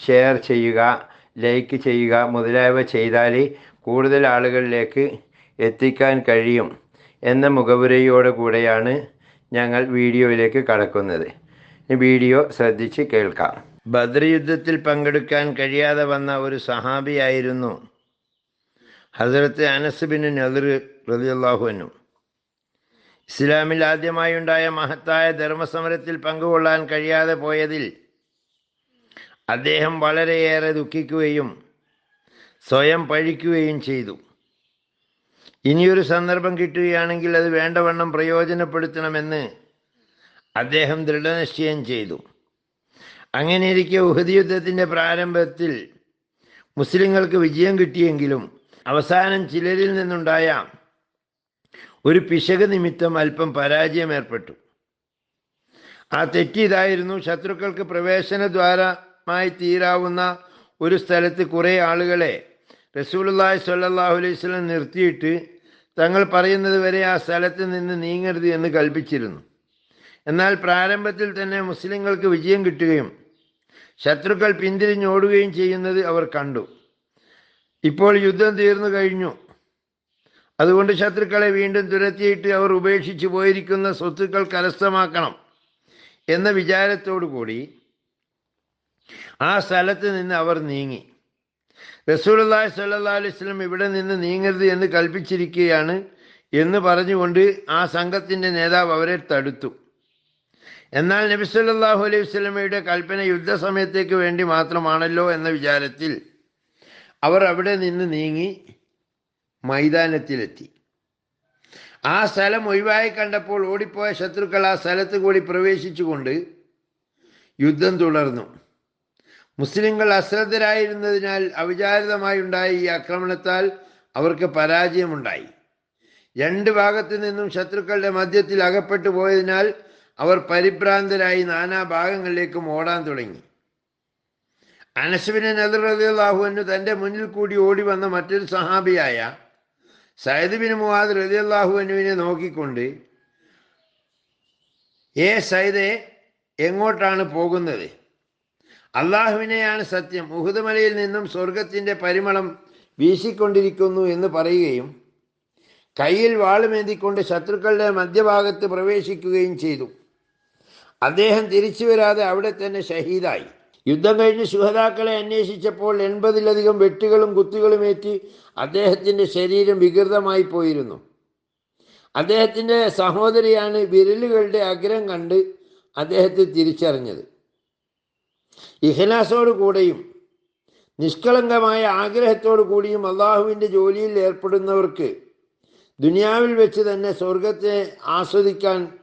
Share ചെയ്യുക like ചെയ്യുക മുതലായവ ചെയ്താൽ കൂടുതൽ ആളുകളിലേക്ക് എത്തിക്കാൻ കഴിയും എന്ന മുഖവുരയോട് കൂടെയാണ് ഞങ്ങൾ വീഡിയോയിലേക്ക് കടക്കുന്നത്. വീഡിയോ ശ്രദ്ധിച്ച് കേൾക്കാം. ബദ്രയുദ്ധത്തിൽ പങ്കെടുക്കാൻ കഴിയാതെ വന്ന ഒരു സഹാബിയായിരുന്നു ഹസരത്ത് അനസ് ബിൻ നദർ റലിയല്ലാഹുവിനും ഇസ്ലാമിൽ ആദ്യമായി ഉണ്ടായ മഹത്തായ ധർമ്മസമരത്തിൽ പങ്കുകൊള്ളാൻ കഴിയാതെ പോയതിൽ അദ്ദേഹം വളരെയേറെ ദുഃഖിക്കുകയും സ്വയം പഴിക്കുകയും ചെയ്തു. ഇനിയൊരു സന്ദർഭം കിട്ടുകയാണെങ്കിൽ അത് വേണ്ടവണ്ണം പ്രയോജനപ്പെടുത്തണമെന്ന് അദ്ദേഹം ദൃഢനിശ്ചയം ചെയ്തു. അങ്ങനെയിരിക്കെ ഉഹദ് യുദ്ധത്തിന്റെ പ്രാരംഭത്തിൽ മുസ്ലിങ്ങൾക്ക് വിജയം കിട്ടിയെങ്കിലും അവസാനം ചിലരിൽ നിന്നുണ്ടായ ഒരു പിശക് നിമിത്തം അല്പം പരാജയം ഏർപ്പെട്ടു. ആ തെറ്റിതായിരുന്നു ശത്രുക്കൾക്ക് പ്രവേശന ശത്രുക്കൾക്ക് പ്രവേശനദ്വാരമായി തീരാവുന്ന ഒരു സ്ഥലത്ത് കുറേ ആളുകളെ റസൂലുള്ളാഹി സ്വല്ലല്ലാഹു അലൈഹി വസല്ലം നിർത്തിയിട്ട് തങ്ങൾ പറയുന്നത് വരെ ആ സ്ഥലത്ത് നിന്ന് നീങ്ങരുത് എന്ന് കൽപ്പിച്ചിരുന്നു. എന്നാൽ പ്രാരംഭത്തിൽ തന്നെ മുസ്ലിങ്ങൾക്ക് വിജയം കിട്ടുകയും ശത്രുക്കൾ പിന്തിരിഞ്ഞോടുകയും ചെയ്യുന്നത് അവർ കണ്ടു. ഇപ്പോൾ യുദ്ധം തീർന്നു കഴിഞ്ഞു. അതുകൊണ്ട് ശത്രുക്കളെ വീണ്ടും തുരത്തിയിട്ട് അവർ ഉപേക്ഷിച്ചു പോയിരിക്കുന്ന സ്വത്തുക്കൾ കരസ്ഥമാക്കണം എന്ന വിചാരത്തോടു കൂടി ആ സ്ഥലത്ത് നിന്ന് അവർ നീങ്ങി. റസൂലുള്ളാഹി സല്ലാ അലൈഹി വസല്ലം ഇവിടെ നിന്ന് നീങ്ങരുത് എന്ന് കൽപ്പിച്ചിരിക്കുകയാണ് എന്ന് പറഞ്ഞുകൊണ്ട് ആ സംഘത്തിന്റെ നേതാവ് അവരെ തടുത്തു. എന്നാൽ നബി സല്ലാഹു അലൈഹി വസല്ലമയുടെ കൽപ്പന യുദ്ധസമയത്തേക്ക് വേണ്ടി മാത്രമാണല്ലോ എന്ന വിചാരത്തിൽ അവർ അവിടെ നിന്ന് നീങ്ങി മൈതാനത്തിലെത്തി. ആ സ്ഥലം ഒഴിവായി കണ്ടപ്പോൾ ഓടിപ്പോയ ശത്രുക്കൾ ആ സ്ഥലത്ത് കൂടി പ്രവേശിച്ചുകൊണ്ട് യുദ്ധം തുടർന്നു. മുസ്ലിങ്ങൾ അശ്രദ്ധരായിരുന്നതിനാൽ അവിചാരിതമായി ഉണ്ടായ ഈ ആക്രമണത്താൽ അവർക്ക് പരാജയമുണ്ടായി. രണ്ട് ഭാഗത്തു നിന്നും ശത്രുക്കളുടെ മധ്യത്തിൽ അകപ്പെട്ടു പോയതിനാൽ അവർ പരിഭ്രാന്തരായി നാനാ ഭാഗങ്ങളിലേക്കും ഓടാൻ തുടങ്ങി. അനസുബിനെ നദർഹുവിന് തന്റെ മുന്നിൽ കൂടി ഓടി വന്ന മറ്റൊരു സഹാബിയായ സയ്യിദ് ബിൻ മുഹാദ് റതിയല്ലാഹുവിനുവിനെ നോക്കിക്കൊണ്ട് ഏ സൈദേ എങ്ങോട്ടാണ് പോകുന്നത്? അള്ളാഹുവിനെയാണ് സത്യം. ഉഹുദ് മലയിൽ നിന്നും സ്വർഗത്തിന്റെ പരിമളം വീശിക്കൊണ്ടിരിക്കുന്നു എന്ന് പറയുകയും കയ്യിൽ വാളുമേന്തിക്കൊണ്ട് ശത്രുക്കളുടെ മധ്യഭാഗത്ത് പ്രവേശിക്കുകയും ചെയ്തു. അദ്ദേഹം തിരിച്ചു വരാതെ അവിടെ തന്നെ ഷഹീദായി. യുദ്ധം കഴിഞ്ഞ് ശുഹതാക്കളെ അന്വേഷിച്ചപ്പോൾ എൺപതിലധികം വെട്ടുകളും കുത്തുകളുമേറ്റ് അദ്ദേഹത്തിന്റെ ശരീരം വികൃതമായി പോയിരുന്നു. അദ്ദേഹത്തിന്റെ സഹോദരിയാണ് വിരലുകളുടെ അഗ്രം കണ്ട് അദ്ദേഹത്തെ തിരിച്ചറിഞ്ഞത്. ഇഹ്ലാസോടു കൂടെയും നിഷ്കളങ്കമായ ആഗ്രഹത്തോടു കൂടിയും അള്ളാഹുവിന്റെ ജോലിയിൽ ഏർപ്പെടുന്നവർക്ക് ദുനിയാവിൽ വെച്ച് തന്നെ സ്വർഗത്തെ ആസ്വദിക്കാൻ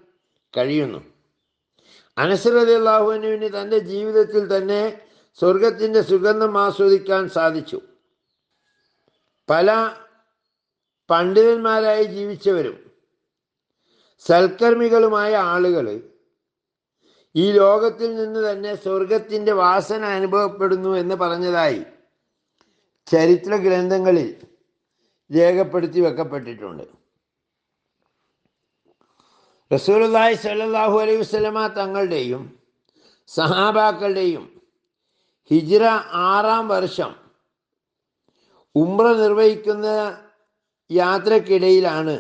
കഴിയുന്നു. അനസറതി അള്ളാഹുവിനുവിന് തന്റെ ജീവിതത്തിൽ തന്നെ സ്വർഗത്തിന്റെ സുഗന്ധം ആസ്വദിക്കാൻ സാധിച്ചു. പല പണ്ഡിതന്മാരായി ജീവിച്ചവരും സൽക്കർമ്മികളുമായ ആളുകൾ ഈ ലോകത്തിൽ നിന്ന് തന്നെ സ്വർഗത്തിന്റെ വാസന അനുഭവപ്പെടുന്നു എന്ന് പറഞ്ഞതായി ചരിത്ര ഗ്രന്ഥങ്ങളിൽ രേഖപ്പെടുത്തി വെക്കപ്പെട്ടിട്ടുണ്ട്. റസൂലുള്ളാഹി സ്വല്ലല്ലാഹു അലൈഹി വസല്ലമ തങ്ങളുടെയും സഹാബാക്കളുടെയും ഹിജ്റ ആറാം വർഷം ഉംറ നിർവഹിക്കുന്ന യാത്രക്കിടയിലാണ്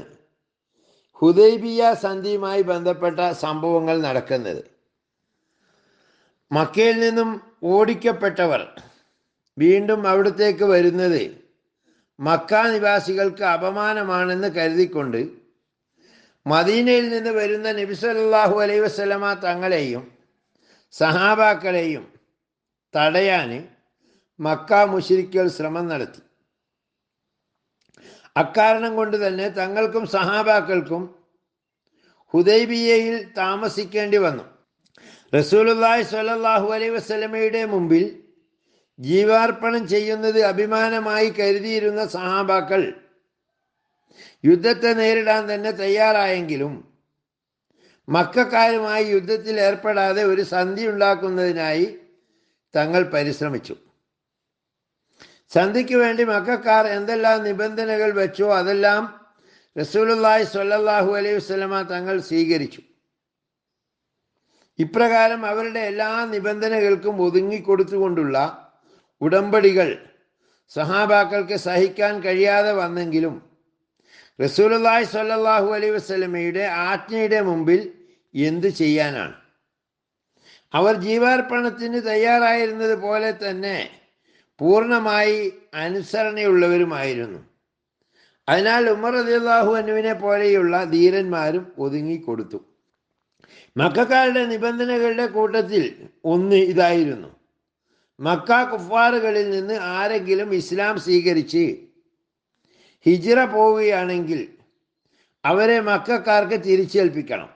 ഹുദൈബിയ സന്ധിയുമായി ബന്ധപ്പെട്ട സംഭവങ്ങൾ നടക്കുന്നത്. മക്കയിൽ നിന്നും ഓടിക്കപ്പെട്ടവർ വീണ്ടും അവിടത്തേക്ക് വരുന്നത് മക്ക നിവാസികൾക്ക് അപമാനമാണെന്ന് കരുതിക്കൊണ്ട് മദീനയിൽ നിന്ന് വരുന്ന നബി അലൈ അലൈഹി വസല്ലമ തങ്ങളെയും സഹാബാക്കളെയും തടയാൻ മക്ക മുഷിരിക്കൽ ശ്രമം നടത്തി. അക്കാരണം കൊണ്ട് തന്നെ തങ്ങൾക്കും സഹാബാക്കൾക്കും ഹുദൈബിയയിൽ താമസിക്കേണ്ടി വന്നു. റസൂലുള്ളാഹി സ്വല്ലല്ലാഹു അലൈഹി വസല്ലമയുടെ മുമ്പിൽ ജീവാർപ്പണം ചെയ്യുന്നത് അഭിമാനമായി കരുതിയിരുന്ന സഹാബാക്കൾ യുദ്ധത്തെ നേരിടാൻ തന്നെ തയ്യാറായെങ്കിലും മക്കാരുമായി യുദ്ധത്തിൽ ഏർപ്പെടാതെ ഒരു സന്ധി ഉണ്ടാക്കുന്നതിനായി തങ്ങൾ പരിശ്രമിച്ചു. സന്ധിക്ക് വേണ്ടി മക്കാർ എന്തെല്ലാം നിബന്ധനകൾ വെച്ചോ അതെല്ലാം റസൂലുള്ളാഹി സ്വല്ലല്ലാഹു അലൈഹി വസല്ലമ തങ്ങൾ സ്വീകരിച്ചു. ഇപ്രകാരം അവരുടെ എല്ലാ നിബന്ധനകൾക്കും ഒതുങ്ങിക്കൊടുത്തുകൊണ്ടുള്ള ഉടമ്പടികൾ സഹാബാക്കൾക്ക് സഹിക്കാൻ കഴിയാതെ വന്നെങ്കിലും റസൂലുള്ളാഹി സല്ലാഹു അലൈ വസ്ലമയുടെ ആജ്ഞയുടെ മുമ്പിൽ എന്തു ചെയ്യാനാണ്? അവർ ജീവാർപ്പണത്തിന് തയ്യാറായിരുന്നത് പോലെ തന്നെ പൂർണമായി അനുസരണയുള്ളവരുമായിരുന്നു. അതിനാൽ ഉമർ റളിയല്ലാഹു അനുവിനെ പോലെയുള്ള ധീരന്മാരും ഒതുങ്ങിക്കൊടുത്തു മക്കാരുടെ നിബന്ധനകളുടെ കൂട്ടത്തിൽ ഒന്ന് ഇതായിരുന്നു. മക്ക കുഫാറുകളിൽ നിന്ന് ആരെങ്കിലും ഇസ്ലാം സ്വീകരിച്ച് ഹിജിറ പോവുകയാണെങ്കിൽ അവരെ മക്കാർക്ക് തിരിച്ചേൽപ്പിക്കണം.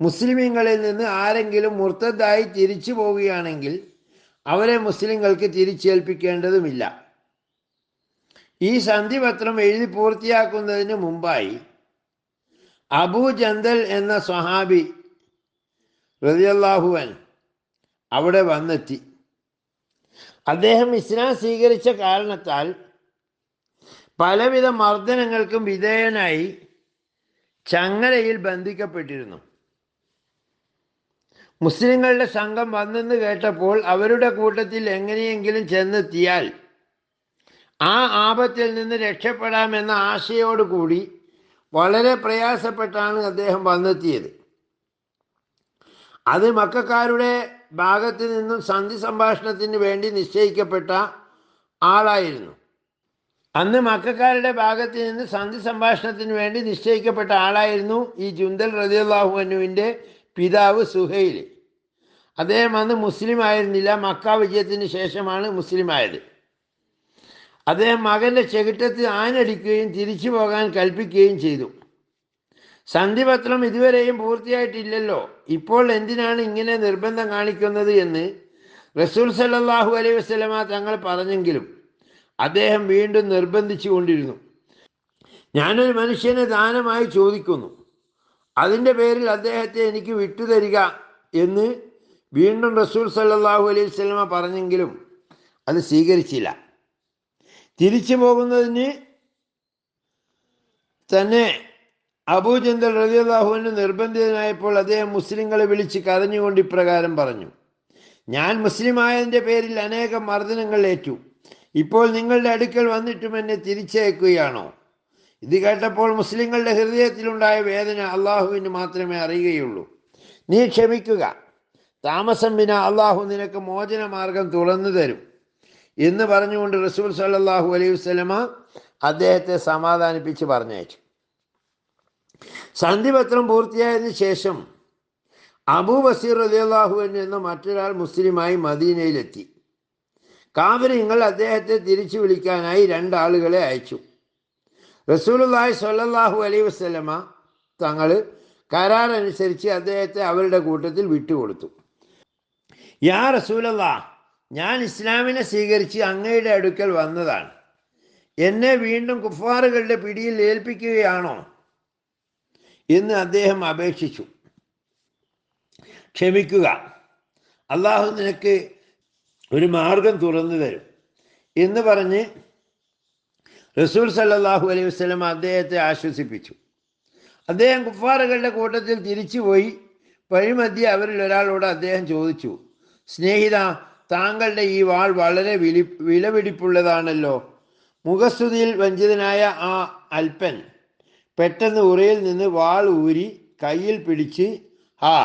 മുസ്ലിമീങ്ങളിൽ നിന്ന് ആരെങ്കിലും മുർത്തതായി തിരിച്ചു പോവുകയാണെങ്കിൽ അവരെ മുസ്ലിങ്ങൾക്ക് തിരിച്ചേൽപ്പിക്കേണ്ടതുമില്ല. ഈ സന്ധിപത്രം എഴുതി പൂർത്തിയാക്കുന്നതിന് മുമ്പായി അബൂ ജന്തൽ എന്ന സ്വഹാബി റതിയല്ലാഹുവൻ അവിടെ വന്നെത്തി. അദ്ദേഹം ഇസ്ലാം സ്വീകരിച്ച കാരണത്താൽ പലവിധ മർദ്ദനങ്ങൾക്കും വിധേയനായി ചങ്ങലയിൽ ബന്ധിക്കപ്പെട്ടിരുന്നു. മുസ്ലിങ്ങളുടെ സംഘം വന്നെന്ന് കേട്ടപ്പോൾ അവരുടെ കൂട്ടത്തിൽ എങ്ങനെയെങ്കിലും ചെന്നെത്തിയാൽ ആ ആപത്തിൽ നിന്ന് രക്ഷപ്പെടാമെന്ന ആശയോടുകൂടി വളരെ പ്രയാസപ്പെട്ടാണ് അദ്ദേഹം വന്നെത്തിയത്. അത് മക്കാരുടെ ഭാഗത്ത് നിന്നും സന്ധി സംഭാഷണത്തിന് വേണ്ടി നിശ്ചയിക്കപ്പെട്ട ആളായിരുന്നു. അന്ന് മക്കാരുടെ ഭാഗത്ത് നിന്ന് സന്ധി സംഭാഷണത്തിന് വേണ്ടി നിശ്ചയിക്കപ്പെട്ട ആളായിരുന്നു ഈ ജുന്തൽ റതിയുള്ളാഹു അനുവിന്റെ പിതാവ് സുഹൈൽ അദ്ദേഹം അന്ന് മുസ്ലിം ആയിരുന്നില്ല മക്ക വിജയത്തിന് ശേഷമാണ് മുസ്ലിം ആയത്. അദ്ദേഹം മകന്റെ ചെകിട്ടത്ത് ആനടിക്കുകയും തിരിച്ചു പോകാൻ കൽപ്പിക്കുകയും ചെയ്തു. സന്ധിപത്രം ഇതുവരെയും പൂർത്തിയായിട്ടില്ലല്ലോ. ഇപ്പോൾ എന്തിനാണ് ഇങ്ങനെ നിർബന്ധം കാണിക്കുന്നത് എന്ന് റസൂൽ സല്ലാഹു അലൈ വസ്ലമ തങ്ങൾ പറഞ്ഞെങ്കിലും അദ്ദേഹം വീണ്ടും നിർബന്ധിച്ചു കൊണ്ടിരുന്നു. ഞാനൊരു മനുഷ്യനെ ദാനമായി ചോദിക്കുന്നു. അതിന്റെ പേരിൽ അദ്ദേഹത്തെ എനിക്ക് വിട്ടുതരിക എന്ന് വീണ്ടും റസൂൽ സല്ലാഹു അലൈഹി സ്വലമ പറഞ്ഞെങ്കിലും അത് സ്വീകരിച്ചില്ല. തിരിച്ചു പോകുന്നതിന് തന്നെ അബൂചന്ദൽ റതിയല്ലാഹുവിന് നിർബന്ധിതനായപ്പോൾ അദ്ദേഹം മുസ്ലിങ്ങളെ വിളിച്ച് കരഞ്ഞുകൊണ്ട് ഇപ്രകാരം പറഞ്ഞു. ഞാൻ മുസ്ലിമായതിന്റെ പേരിൽ അനേകം മർദ്ദനങ്ങൾ ഏറ്റു. ഇപ്പോൾ നിങ്ങളുടെ അടുക്കൽ വന്നിട്ടും എന്നെ തിരിച്ചയക്കുകയാണോ? ഇത് കേട്ടപ്പോൾ മുസ്ലിങ്ങളുടെ ഹൃദയത്തിലുണ്ടായ വേദന അള്ളാഹുവിന് മാത്രമേ അറിയുകയുള്ളൂ. നീ ക്ഷമിക്കുക. താമസം വിന അള്ളാഹു നിനക്ക് മോചന മാർഗം തുറന്നു തരും. എന്ന് പറഞ്ഞുകൊണ്ട് റസൂൽ സല്ലാഹു അലൈഹി വസ്ലമ അദ്ദേഹത്തെ സമാധാനിപ്പിച്ച് പറഞ്ഞയച്ചു. സന്ധിപത്രം പൂർത്തിയായതിനു ശേഷം അബൂ ബസീർ അലിയാഹു എന്ന മറ്റൊരാൾ മുസ്ലിമായി മദീനയിലെത്തി. കാവരിങ്ങൾ അദ്ദേഹത്തെ തിരിച്ചു വിളിക്കാനായി രണ്ടാളുകളെ അയച്ചു. റസൂലുല്ലാഹി സല്ലാഹു അലൈഹി വസ്ലമ തങ്ങൾ കരാർ അനുസരിച്ച് അദ്ദേഹത്തെ അവരുടെ കൂട്ടത്തിൽ വിട്ടുകൊടുത്തു. യാ റസൂലല്ലാ ഞാൻ ഇസ്ലാമിനെ സ്വീകരിച്ച് അങ്ങയുടെ അടുക്കൽ വന്നതാണ്. എന്നെ വീണ്ടും കുഫാറുകളുടെ പിടിയിൽ ഏൽപ്പിക്കുകയാണോ എന്ന് അദ്ദേഹം അപേക്ഷിച്ചു. ക്ഷമിക്കുക. അള്ളാഹു നിനക്ക് ഒരു മാർഗം തുറന്നു തരും എന്ന് പറഞ്ഞ് റസൂൽ സല്ലാഹു അലൈഹി വസ്ലം അദ്ദേഹത്തെ ആശ്വസിപ്പിച്ചു. അദ്ദേഹം കുഫാറുകളുടെ കൂട്ടത്തിൽ തിരിച്ചുപോയി വഴിമധ്യ അവരിൽ ഒരാളോട് അദ്ദേഹം ചോദിച്ചു സ്നേഹിത താങ്കളുടെ ഈ വാൾ വളരെ വിലി വിലപിടിപ്പുള്ളതാണല്ലോ. മുഖസ്തുതിയിൽ വഞ്ചിതനായ ആ അൽപ്പൻ പെട്ടെന്ന് ഉറയിൽ നിന്ന് വാൾ ഊരി കയ്യിൽ പിടിച്ച് ആ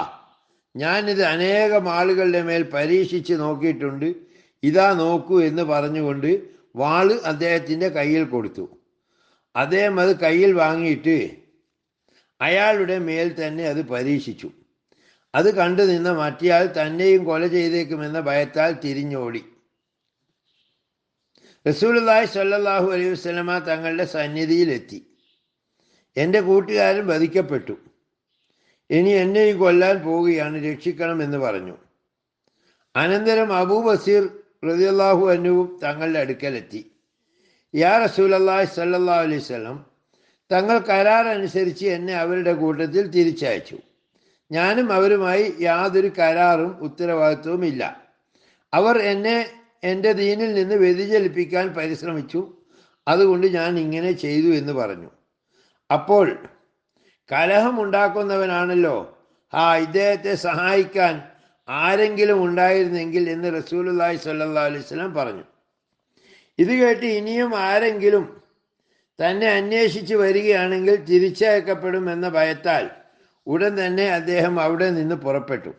ഞാനിത് അനേകം ആളുകളുടെ മേൽ പരീക്ഷിച്ച് നോക്കിയിട്ടുണ്ട്. ഇതാ നോക്കൂ എന്ന് പറഞ്ഞുകൊണ്ട് വാൾ അദ്ദേഹത്തിന്റെ കയ്യിൽ കൊടുത്തു. അദ്ദേഹം അത് കയ്യിൽ വാങ്ങിയിട്ട് അയാളുടെ മേൽ തന്നെ അത് പരീക്ഷിച്ചു. അത് കണ്ടു നിന്ന മറ്റേയാൾ തന്നെയും കൊല ചെയ്തേക്കുമെന്ന ഭയത്താൽ തിരിഞ്ഞോടി. റസൂലുള്ളാഹി സ്വല്ലല്ലാഹു അലൈഹി വസല്ലമ തങ്ങളുടെ സന്നിധിയിലെത്തി. എന്റെ കൂട്ടുകാരൻ വധിക്കപ്പെട്ടു. ഇനി എന്നെയും കൊല്ലാൻ പോവുകയാണ് രക്ഷിക്കണമെന്ന് പറഞ്ഞു. അനന്തരം അബൂ ബസീർ റളിയല്ലാഹു അനുവും തങ്ങളുടെ അടുക്കലെത്തി. യാ റസൂലല്ലാഹി സ്വല്ലല്ലാഹു അലൈഹി വസല്ലം തങ്ങൾ കരാർ അനുസരിച്ച് എന്നെ അവരുടെ കൂട്ടത്തിൽ തിരിച്ചയച്ചു. ഞാനും അവരുമായി യാതൊരു കരാറും ഉത്തരവാദിത്വവും ഇല്ല. അവർ എന്നെ എന്റെ ദീനിൽ നിന്ന് വ്യതിചലിപ്പിക്കാൻ പരിശ്രമിച്ചു. അതുകൊണ്ട് ഞാൻ ഇങ്ങനെ ചെയ്തു എന്ന് പറഞ്ഞു. അപ്പോൾ കലഹമുണ്ടാക്കുന്നവനാണല്ലോ ആ ഇദ്ദേഹത്തെ സഹായിക്കാൻ ആരെങ്കിലും ഉണ്ടായിരുന്നെങ്കിൽ എന്ന് റസൂലുള്ളാഹി സ്വല്ലല്ലാഹു അലൈഹി പറഞ്ഞു. ഇത് കേട്ട് ഇനിയും ആരെങ്കിലും തന്നെ അന്വേഷിച്ച് വരികയാണെങ്കിൽ തിരിച്ചയക്കപ്പെടുമെന്ന ഭയത്താൽ ഉടൻ തന്നെ അദ്ദേഹം അവിടെ നിന്ന് പുറപ്പെട്ടു.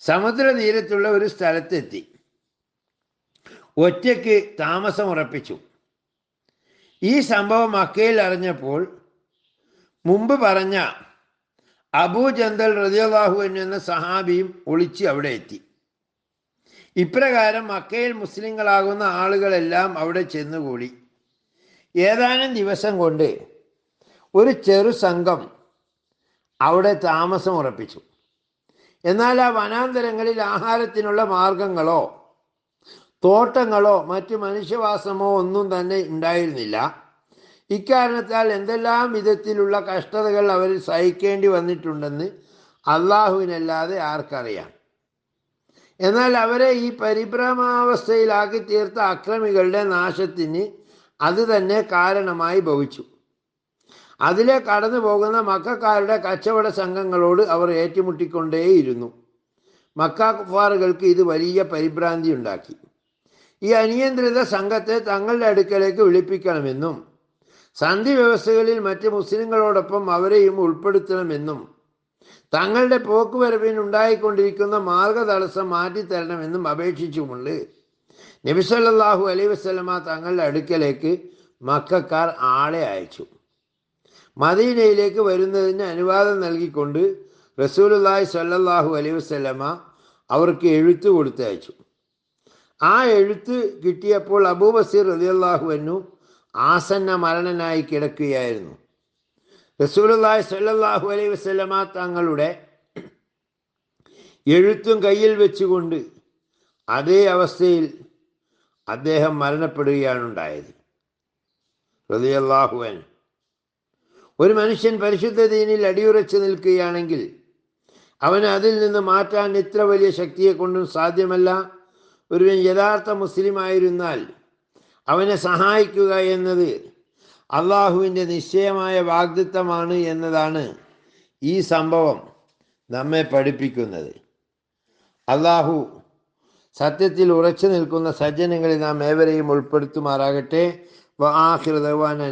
സമുദ്രതീരത്തുള്ള ഒരു സ്ഥലത്തെത്തി. ഒറ്റയ്ക്ക് താമസമുറപ്പിച്ചു. ഈ സംഭവം മക്കയിൽ അറിഞ്ഞപ്പോൾ മുമ്പ് പറഞ്ഞ അബൂ ജന്തൽ റതിയാഹു എന്ന സഹാബിയും ഒളിച്ച് അവിടെ എത്തി. ഇപ്രകാരം മക്കയിൽ മുസ്ലിങ്ങളാകുന്ന ആളുകളെല്ലാം അവിടെ ചെന്നുകൂടി. ഏതാനും ദിവസം കൊണ്ട് ഒരു ചെറു സംഘം അവിടെ താമസം ഉറപ്പിച്ചു. എന്നാൽ ആ വനാന്തരങ്ങളിൽ ആഹാരത്തിനുള്ള മാർഗങ്ങളോ തോട്ടങ്ങളോ മറ്റു മനുഷ്യവാസമോ ഒന്നും തന്നെ ഉണ്ടായിരുന്നില്ല. ഇക്കാരണത്താൽ എന്തെല്ലാം വിധത്തിലുള്ള കഷ്ടതകൾ അവർ സഹിക്കേണ്ടി വന്നിട്ടുണ്ടെന്ന് അള്ളാഹുവിനല്ലാതെ ആർക്കറിയാം. എന്നാൽ അവരെ ഈ പരിഭ്രമാവസ്ഥയിലാക്കി തീർത്ത അക്രമികളുടെ നാശത്തിന് അത് തന്നെ കാരണമായി ഭവിച്ചു. അതിലെ കടന്നു പോകുന്ന മക്കാരുടെ കച്ചവട സംഘങ്ങളോട് അവർ ഏറ്റുമുട്ടിക്കൊണ്ടേയിരുന്നു. മക്കാഫാറുകൾക്ക് ഇത് വലിയ പരിഭ്രാന്തി ഉണ്ടാക്കി. ഈ അനിയന്ത്രിത സംഘത്തെ തങ്ങളുടെ അടുക്കലേക്ക് വിളിപ്പിക്കണമെന്നും സന്ധി വ്യവസ്ഥകളിൽ മറ്റ് മുസ്ലിങ്ങളോടൊപ്പം അവരെയും ഉൾപ്പെടുത്തണമെന്നും തങ്ങളുടെ പോക്കുവരവിന് ഉണ്ടായിക്കൊണ്ടിരിക്കുന്ന മാർഗതടസ്സം മാറ്റിത്തരണമെന്നും അപേക്ഷിച്ചുകൊണ്ട് നബിസല്ലാഹു അലൈ തങ്ങളുടെ അടുക്കലേക്ക് മക്കാർ ആളെ അയച്ചു. മദീനയിലേക്ക് വരുന്നതിന് അനുവാദം നൽകിക്കൊണ്ട് റസൂലുല്ലാഹി സ്വല്ലല്ലാഹു അലൈ വസ്ലമ അവർക്ക് എഴുത്ത് കൊടുത്തയച്ചു. ആ എഴുത്ത് കിട്ടിയപ്പോൾ അബൂ ബസീർ റളിയല്ലാഹു അൻഹു ആസന്ന മരണനായി കിടക്കുകയായിരുന്നു. റസൂലുല്ലാഹി സ്വല്ലല്ലാഹു അലൈ വസല്ലമ തങ്ങളുടെ എഴുത്തും കയ്യിൽ വെച്ചുകൊണ്ട് അതേ അവസ്ഥയിൽ അദ്ദേഹം മരണപ്പെടുകയാണ് ഉണ്ടായത്. റളിയല്ലാഹു അൻഹു ഒരു മനുഷ്യൻ പരിശുദ്ധ ദീനിൽ അടിയുറച്ചു നിൽക്കുകയാണെങ്കിൽ അവന് അതിൽ നിന്ന് മാറ്റാൻ ഇത്ര വലിയ ശക്തിയെ കൊണ്ടും സാധ്യമല്ല. ഒരു യഥാർത്ഥ മുസ്ലിം ആയിരുന്നാൽ അവനെ സഹായിക്കുക എന്നത് അള്ളാഹുവിന്റെ നിശ്ചയമായ വാഗ്ദത്വമാണ് എന്നതാണ് ഈ സംഭവം നമ്മെ പഠിപ്പിക്കുന്നത്. അള്ളാഹു സത്യത്തിൽ ഉറച്ചു നിൽക്കുന്ന സജ്ജനങ്ങളിൽ നാം ഏവരെയും ഉൾപ്പെടുത്തുമാറാകട്ടെ. വാഹൃദവാൻ